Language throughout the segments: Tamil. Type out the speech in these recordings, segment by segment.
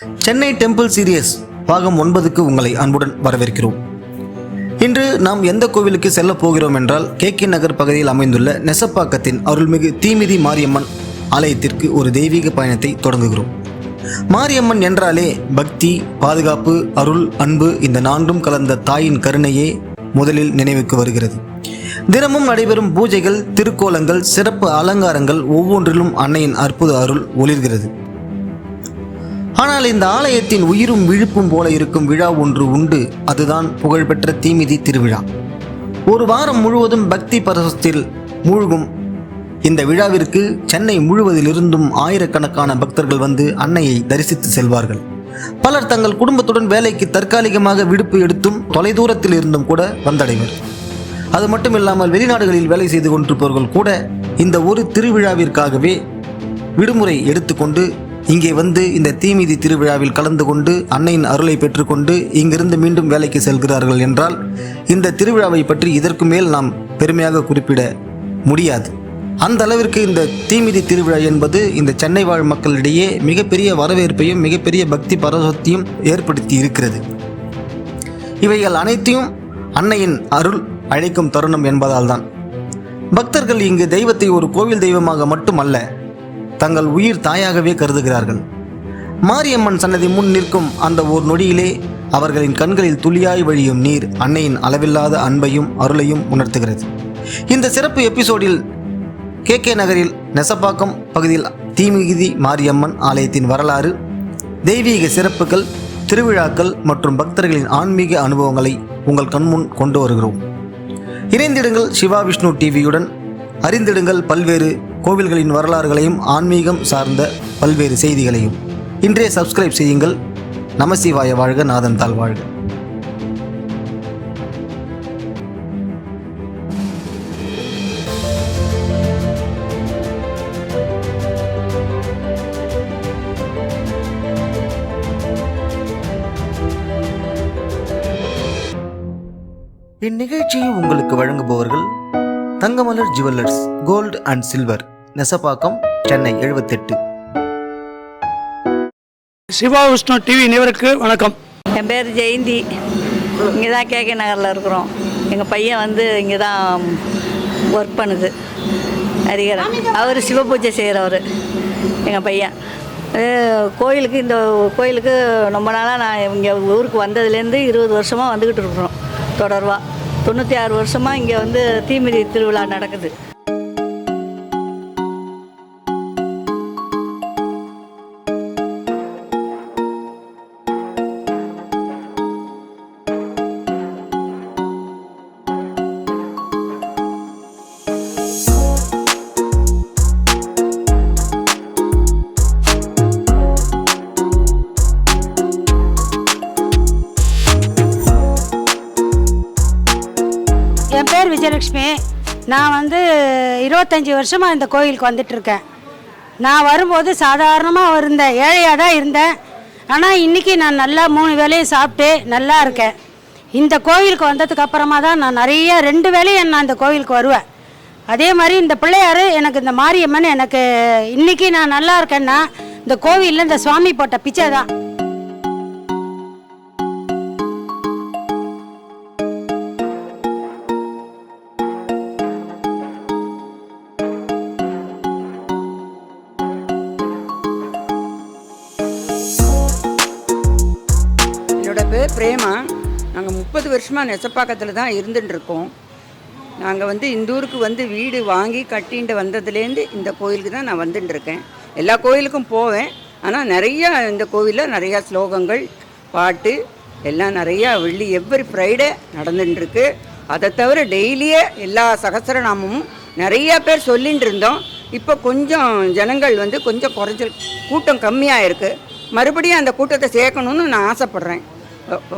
சென்னை டெம்பிள் சீரியஸ் பாகம் ஒன்பதுக்கு உங்களை அன்புடன் வரவேற்கிறோம். இன்று நாம் எந்த கோவிலுக்கு செல்ல போகிறோம் என்றால் கே கே நகர் பகுதியில் அமைந்துள்ள நெசப்பாக்கத்தின் அருள்மிகு தீமிதி மாரியம்மன் ஆலயத்திற்கு ஒரு தெய்வீக பயணத்தை தொடங்குகிறோம். மாரியம்மன் என்றாலே பக்தி பாதுகாப்பு அருள் அன்பு இந்த நான்கும் கலந்த தாயின் கருணையே முதலில் நினைவுக்கு வருகிறது. தினமும் நடைபெறும் பூஜைகள் திருக்கோலங்கள் சிறப்பு அலங்காரங்கள் ஒவ்வொன்றிலும் அன்னையின் அற்புத அருள் ஒளிர்கிறது. ஆனால் இந்த ஆலயத்தின் உயிரும் விழுப்பும் போல இருக்கும் விழா ஒன்று உண்டு. அதுதான் புகழ்பெற்ற தீமிதி திருவிழா. ஒரு வாரம் முழுவதும் பக்தி பரவசத்தில் மூழ்கும். இந்த விழாவிற்கு சென்னை முழுவதிலிருந்தும் ஆயிரக்கணக்கான பக்தர்கள் வந்து அன்னையை தரிசித்து செல்வார்கள். பலர் தங்கள் குடும்பத்துடன் வேலைக்கு தற்காலிகமாக விடுப்பு எடுத்தும் தொலைதூரத்தில் இருந்தும் கூட வந்தடைவர். அது மட்டுமில்லாமல் வெளிநாடுகளில் வேலை செய்து கொண்டிருப்பவர்கள் கூட இந்த ஒரு திருவிழாவிற்காகவே விடுமுறை எடுத்துக்கொண்டு இங்கே வந்து இந்த தீமிதி திருவிழாவில் கலந்து கொண்டு அன்னையின் அருளை பெற்றுக்கொண்டு இங்கிருந்து மீண்டும் வேலைக்கு செல்கிறார்கள் என்றால் இந்த திருவிழாவை பற்றி இதற்கு மேல் நாம் பெருமையாக குறிப்பிட முடியாது. அந்த அளவிற்கு இந்த தீமிதி திருவிழா என்பது இந்த சென்னை வாழ் மக்களிடையே மிகப்பெரிய வரவேற்பையும் மிகப்பெரிய பக்தி பரவசத்தையும் ஏற்படுத்தி இருக்கிறது. இவைகள் அனைத்தையும் அன்னையின் அருள் அழைக்கும் தருணம் என்பதால் தான் பக்தர்கள் இங்கு தெய்வத்தை ஒரு கோவில் தெய்வமாக மட்டுமல்ல தங்கள் உயிர் தாயாகவே கருதுகிறார்கள். மாரியம்மன் சன்னதி முன் நிற்கும் அந்த ஓர் நொடியிலே அவர்களின் கண்களில் துளியாய் வழியும் நீர் அன்னையின் அளவில்லாத அன்பையும் அருளையும் உணர்த்துகிறது. இந்த சிறப்பு எபிசோடில் கே கே நகரில் நெசப்பாக்கம் பகுதியில் தீமிகிதி மாரியம்மன் ஆலயத்தின் வரலாறு தெய்வீக சிறப்புகள் திருவிழாக்கள் மற்றும் பக்தர்களின் ஆன்மீக அனுபவங்களை உங்கள் கண்முன் கொண்டு வருகிறோம். இணைந்திடுங்கள் சிவா விஷ்ணு டிவியுடன் அறிந்திடுங்கள் பல்வேறு கோவில்களின் வரலாறுகளையும் ஆன்மீகம் சார்ந்த பல்வேறு செய்திகளையும். இன்றே சப்ஸ்கிரைப் செய்யுங்கள். நமசிவாய வாழ்க நாதன் தாழ் வாழ்க. இந்நிகழ்ச்சியை உங்களுக்கு வழங்குபவர்கள் Thangamalar jewellers gold and silver Nesapakkam Chennai எழுபத்தெட்டு சிவா விஷ்ணு டிவி நேவருக்கு வணக்கம். என் பேர் ஜெயந்தி. இங்கே தான் கேகே நகரில் இருக்கிறோம். எங்கள் பையன் வந்து இங்கே தான் ஒர்க் பண்ணுது. ஹரிகரன் அவர் சிவபூஜை செய்கிறவர் எங்கள் பையன். கோயிலுக்கு இந்த கோயிலுக்கு ரொம்ப நாளாக நான் இங்கே ஊருக்கு வந்ததுலேருந்து இருபது வருஷமாக வந்துக்கிட்டு இருக்கிறோம் தொடர்பாக தொண்ணூற்றி ஆறு வருஷமாக இங்கே வந்து தீமிதி திருவிழா நடக்குது. விஜயலட்சுமி நான் வந்து இருபத்தஞ்சி வருஷமாக இந்த கோயிலுக்கு வந்துட்டுருக்கேன். நான் வரும்போது சாதாரணமாக இருந்தேன் ஏழையாக தான் இருந்தேன். ஆனால் இன்றைக்கி நான் நல்லா மூணு வேளையும் சாப்பிட்டு நல்லா இருக்கேன். இந்த கோயிலுக்கு வந்ததுக்கு அப்புறமா தான் நான் நிறைய ரெண்டு வேளையும் நான் இந்த கோயிலுக்கு வருவேன். அதே மாதிரி இந்த பிள்ளையார் எனக்கு இந்த மாரியம்மன் எனக்கு இன்றைக்கி நான் நல்லா இருக்கேன்னா இந்த கோவிலில் இந்த சுவாமி போட்ட பிச்சை தான். என்னோட பேர் பிரேமா நாங்கள் முப்பது வருஷமாக நெசப்பாக்கத்தில் தான் இருந்துட்டுருக்கோம் நாங்கள் வந்து இந்த ஊருக்கு வந்து வீடு வாங்கி கட்டின்ட்டு வந்ததுலேருந்து இந்த கோயிலுக்கு தான் நான் வந்துட்டுருக்கேன் எல்லா கோயிலுக்கும் போவேன். ஆனால் நிறையா இந்த கோவிலில் நிறையா ஸ்லோகங்கள் பாட்டு எல்லாம் நிறையா வெள்ளி எவ்ரி ஃப்ரைடே நடந்துட்டுருக்கு அதை தவிர டெய்லியே எல்லா சகஸ்ரநாமமும் நிறையா பேர் சொல்லிகிட்டு இருந்தோம் இப்போ கொஞ்சம் ஜனங்கள் வந்து கொஞ்சம் குறைஞ்சல் கூட்டம் கம்மியாக இருக்குது மறுபடியும் அந்த கூட்டத்தை சேர்க்கணும்னு நான் ஆசைப்பட்றேன்.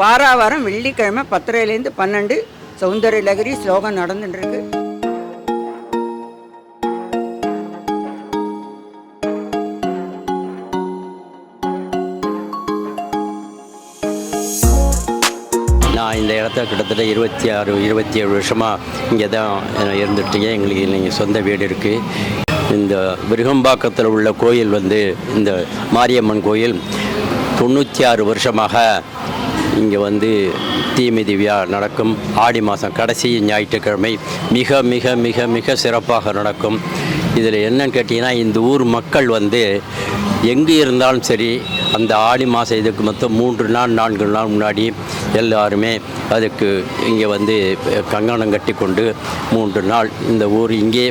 வார வாரம் வெள்ளிக்கிழமை பத்தரைலேருந்து பன்னெண்டு சௌந்தரிய லகரி ஸ்லோகம் நடந்துட்டுருக்கு. நான் இந்த இடத்த கிட்டத்தட்ட இருபத்தி ஆறு இருபத்தி ஏழு வருஷமாக இங்கே தான் இருந்துட்டீங்க எங்களுக்கு நீங்கள் சொந்த வீடு இருக்குது இந்த விருகம்பாக்கத்தில் உள்ள கோயில் வந்து இந்த மாரியம்மன் கோயில். தொண்ணூற்றி ஆறு வருஷமாக இங்கே வந்து தீமிதி விழா நடக்கும். ஆடி மாதம் கடைசி ஞாயிற்றுக்கிழமை மிக மிக மிக மிக சிறப்பாக நடக்கும். இதில் என்னன்னு கேட்டிங்கன்னா இந்த ஊர் மக்கள் வந்து எங்கே இருந்தாலும் சரி அந்த ஆடி மாதம் இதுக்கு மொத்தம் மூன்று நாள் நான்கு நாள் முன்னாடி எல்லாருமே அதுக்கு இங்கே வந்து கங்கணம் கட்டி கொண்டு மூன்று நாள் இந்த ஊர் இங்கே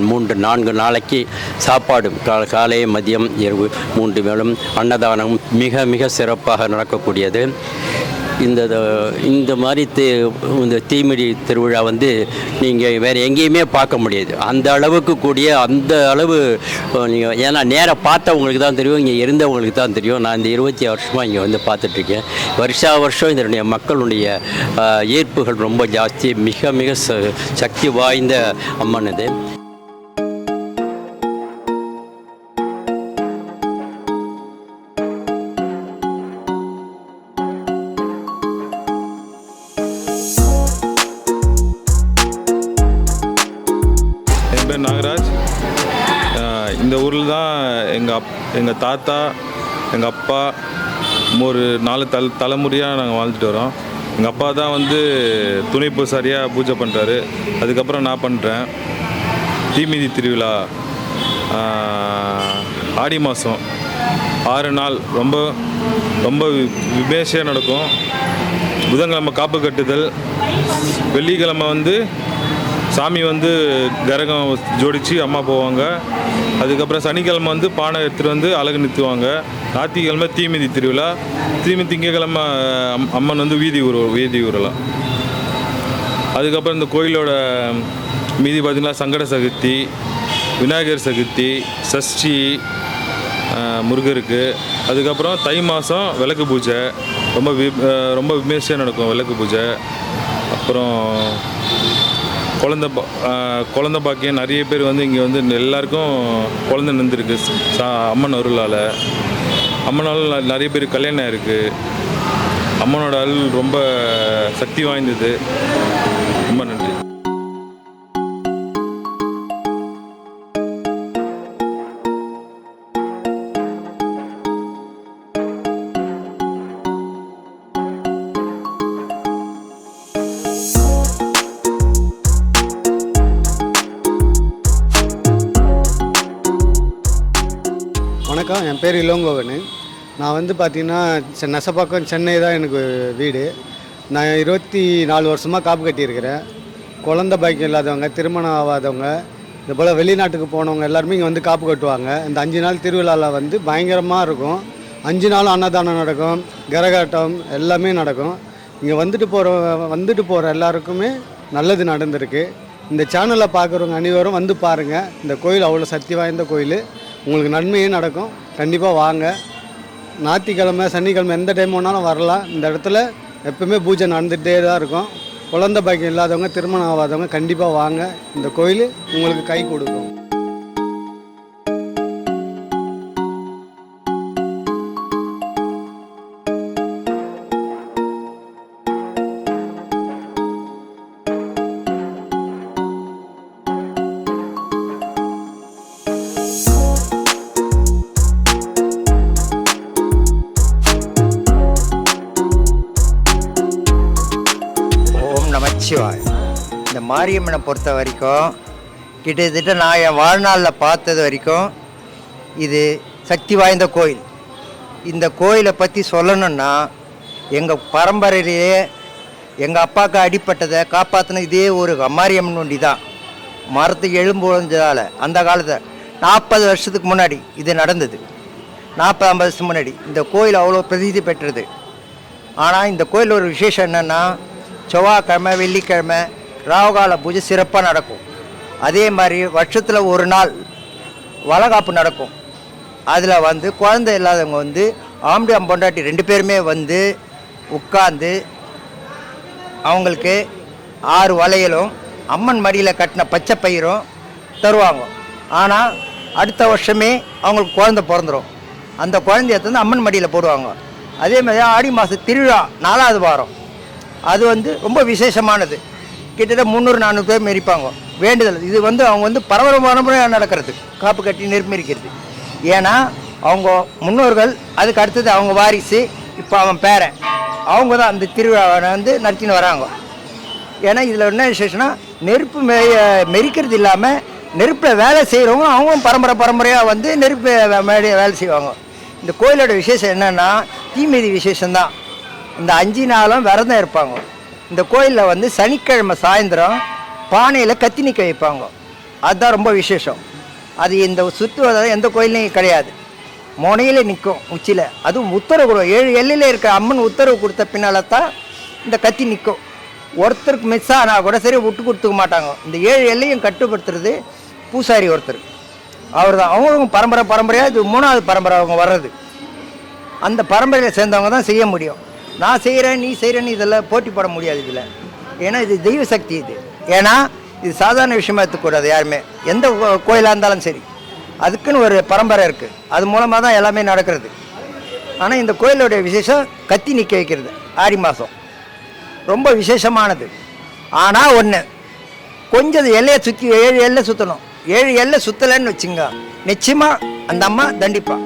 மூன்று நான்கு நாளைக்கு சாப்பாடு. காலை மதியம் இரவு மூன்று வேளும் அன்னதானம் மிக மிக சிறப்பாக நடக்கக்கூடியது. இந்த இந்த மாதிரி தீ இந்த தீமிடி திருவிழா வந்து நீங்கள் வேறு எங்கேயுமே பார்க்க முடியாது. அந்த அளவுக்கு கூடிய அந்த அளவு நீங்கள் ஏன்னா நேராக பார்த்தவங்களுக்கு தான் தெரியும் இங்கே இருந்தவங்களுக்கு தான் தெரியும். நான் இந்த இருபத்தி வருஷமாக இங்கே வந்து பார்த்துட்ருக்கேன். வருஷா வருஷம் இதனுடைய மக்களுடைய ஈர்ப்புகள் ரொம்ப ஜாஸ்தி மிக மிக ச- சக்தி வாய்ந்த அம்மன் இது. எங்கள் தாத்தா எங்கள் அப்பா ஒரு நாலு தல தலைமுறையாக நாங்கள் வாழ்ந்துட்டு வரோம். எங்கள் அப்பா தான் வந்து துணை பூசாரியாக பூஜை பண்ணுறாரு. அதுக்கப்புறம் நான் பண்ணுறேன். தீமிதி திருவிழா ஆடி மாதம் ஆறு நாள் ரொம்ப ரொம்ப விமேஷையாக நடக்கும். புதன்கிழமை காப்பு கட்டுதல் வெள்ளிக்கிழமை வந்து சாமி வந்து கரகம் ஜோடித்து அம்மா போவாங்க. அதுக்கப்புறம் சனிக்கிழமை வந்து பானை எடுத்துகிட்டு வந்து அழகு நிறுத்துவாங்க. ஞாயிற்றுக்கிழமை தீமிதி திருவிழா. தீமி திங்கக்கிழமை அம்- அம்மன் வந்து வீதி ஊர் வீதி ஊரலாம் அதுக்கப்புறம் இந்த கோயிலோட மீதி பார்த்திங்கன்னா சங்கட சதுர்த்தி விநாயகர் சதுர்த்தி சஷ்டி முருகருக்கு. அதுக்கப்புறம் தை மாதம் விளக்கு பூஜை. ரொம்ப வி ரொம்ப விமர்சையாக நடக்கும் விளக்கு பூஜை. அப்புறம் குழந்த பா- குழந்த பாக்கியம் நிறைய பேர் வந்து இங்கே வந்து எல்லாருக்கும் குழந்த நின்றுருக்கு. அம்மன் அருளால். அம்மனால் ந- நிறைய பேர் கல்யாணம் இருக்குது அம்மனோட அருள் ரொம்ப சக்தி வாய்ந்தது. என் பேர் இளங்கோவன். நான் வந்து பார்த்தீங்கன்னா செ- நெசப்பாக்கம் சென்னை தான் எனக்கு வீடு. நான் இருபத்தி நாலு வருஷமாக காப்பு கட்டியிருக்கிறேன். குழந்த பாக்கியம் இல்லாதவங்க திருமணம் ஆகாதவங்க இது போல் வெளிநாட்டுக்கு போனவங்க எல்லாருமே இங்கே வந்து காப்பு கட்டுவாங்க. இந்த அஞ்சு நாள் திருவிழாவில் வந்து பயங்கரமாக இருக்கும். அஞ்சு நாள் அன்னதானம் நடக்கும் கரகாட்டம் எல்லாமே நடக்கும். இங்கே வந்துட்டு போகிற வந்துட்டு போகிற எல்லாருக்குமே நல்லது நடந்திருக்கு. இந்த சேனலை பார்க்குறவங்க அனைவரும் வந்து பாருங்கள் இந்த கோயில் அவ்வளோ சக்தி வாய்ந்த கோயில். உங்களுக்கு நன்மையே நடக்கும். கண்டிப்பாக வாங்க. ஞாயிற்றுக்கிழமை சனிக்கிழமை எந்த டைம் வேணாலும் வரலாம். இந்த இடத்துல எப்பவுமே பூஜை நடந்துகிட்டே தான் இருக்கும். குழந்த பாக்கியம் இல்லாதவங்க திருமணம் ஆகாதவங்க கண்டிப்பாக வாங்க. இந்த கோயில் உங்களுக்கு கை கொடுக்கும். மாரியம்மனை பொறுத்த வரைக்கும் கிட்டத்தட்ட நான் என் வாழ்நாளில் பார்த்தது வரைக்கும் இது சக்தி வாய்ந்த கோயில். இந்த கோயிலை பற்றி சொல்லணும்னா எங்கள் பரம்பரையிலேயே எங்கள் அப்பாவுக்கு அடிப்பட்டதை காப்பாற்றின இதே ஒரு மாரியம்மன் ஒண்டி தான். மரத்துக்கு எலும்பு விழுந்ததால் அந்த காலத்தில் நாற்பது வருஷத்துக்கு முன்னாடி இது நடந்தது. நாற்பது ஐம்பது வருஷத்துக்கு முன்னாடி இந்த கோயில் அவ்வளோ பிரசித்தி பெற்றது. ஆனால் இந்த கோயில் ஒரு விசேஷம் என்னென்னா செவ்வாய்க்கிழமை வெள்ளிக்கிழமை ராகுகால பூஜை சிறப்பாக நடக்கும். அதே மாதிரி வருஷத்தில் ஒரு நாள் வளகாப்பு நடக்கும். அதில் வந்து குழந்தை இல்லாதவங்க வந்து ஆம்படி பொண்டாட்டி ரெண்டு பேருமே வந்து உட்கார்ந்து அவங்களுக்கு ஆறு வளையலும் அம்மன் மடியில் கட்டின பச்சை பயிரும் தருவாங்க. ஆனால் அடுத்த வருஷமே அவங்களுக்கு குழந்தை பிறந்துடும் அந்த குழந்தைய வந்து அம்மன் மடியில் போடுவாங்க. அதே மாதிரி ஆடி மாதம் திருவிழா நாலாவது வாரம். அது வந்து ரொம்ப விசேஷமானது. கிட்டத்தட்ட முந்நூறு நானூறு பேர் மெரிப்பாங்க வேண்டுதல். இது வந்து அவங்க வந்து பரம்பரை பரம்பரையாக நடக்கிறது. காப்பு கட்டி நெருப்பிரிக்கிறது ஏன்னா அவங்க முன்னோர்கள் அதுக்கு அடுத்தது அவங்க வாரிசு இப்போ அவன் பேரன். அவங்க தான் அந்த திருவிழாவை வந்து நடத்தின்னு வராங்க. ஏன்னா இதில் என்ன விசேஷம்னா நெருப்பு மெ மெரிக்கிறது இல்லாமல் நெருப்பில் வேலை செய்கிறவங்க அவங்க பரம்பரை பரம்பரையாக வந்து நெருப்பு வே- வேலை செய்வாங்க. இந்த கோயிலோட விசேஷம் என்னென்னா தீமிதி விசேஷம்தான். இந்த அஞ்சு நாளும் விரதம் இருப்பாங்க. இந்த கோயிலில் வந்து சனிக்கிழமை சாயந்தரம் பானையில் கத்தி நிற்க வைப்பாங்க அதுதான் ரொம்ப விசேஷம். அது இந்த சுற்றுவதில் எந்த கோயிலையும் கிடையாது. முனையில் நிற்கும் உச்சியில். அதுவும் உத்தரவு கொடுக்கும். ஏழு எல்லையில் இருக்கிற அம்மன் உத்தரவு கொடுத்த பின்னால் தான் இந்த கத்தி நிற்கும் ஒருத்தருக்கு மிஸ் ஆனால் கூட சரி விட்டு கொடுத்துக்க மாட்டாங்க. இந்த ஏழு எல்லையும் கட்டுப்படுத்துறது பூசாரி ஒருத்தர். அவர் தான் அவங்களும் பரம்பரை பரம்பரையாக இது மூணாவது பரம்பரை அவங்க வர்றது. அந்த பரம்பரையில் சேர்ந்தவங்க தான் செய்ய முடியும். நான் செய்கிறேன் நீ செய்கிறேன்னு இதெல்லாம் போட்டி போட முடியாது இதில். ஏன்னா இது தெய்வ சக்தி இது. ஏன்னா இது சாதாரண விஷயமா எடுத்துக்கூடாது யாருமே. எந்த கோயிலாக இருந்தாலும் சரி. அதுக்குன்னு ஒரு பரம்பரை இருக்குது அது மூலமாக தான் எல்லாமே நடக்கிறது. ஆனால் இந்த கோயிலோடைய விசேஷம் கத்தி நிற்க வைக்கிறது. ஆடி மாதம் ரொம்ப விசேஷமானது. ஆனால் ஒன்று கொஞ்சம் எல்லையை சுற்றி ஏழு எல்லை சுற்றணும் ஏழு எல்லை சுற்றலைன்னு வச்சுங்க. நிச்சயமாக அந்த அம்மா தண்டிப்பா.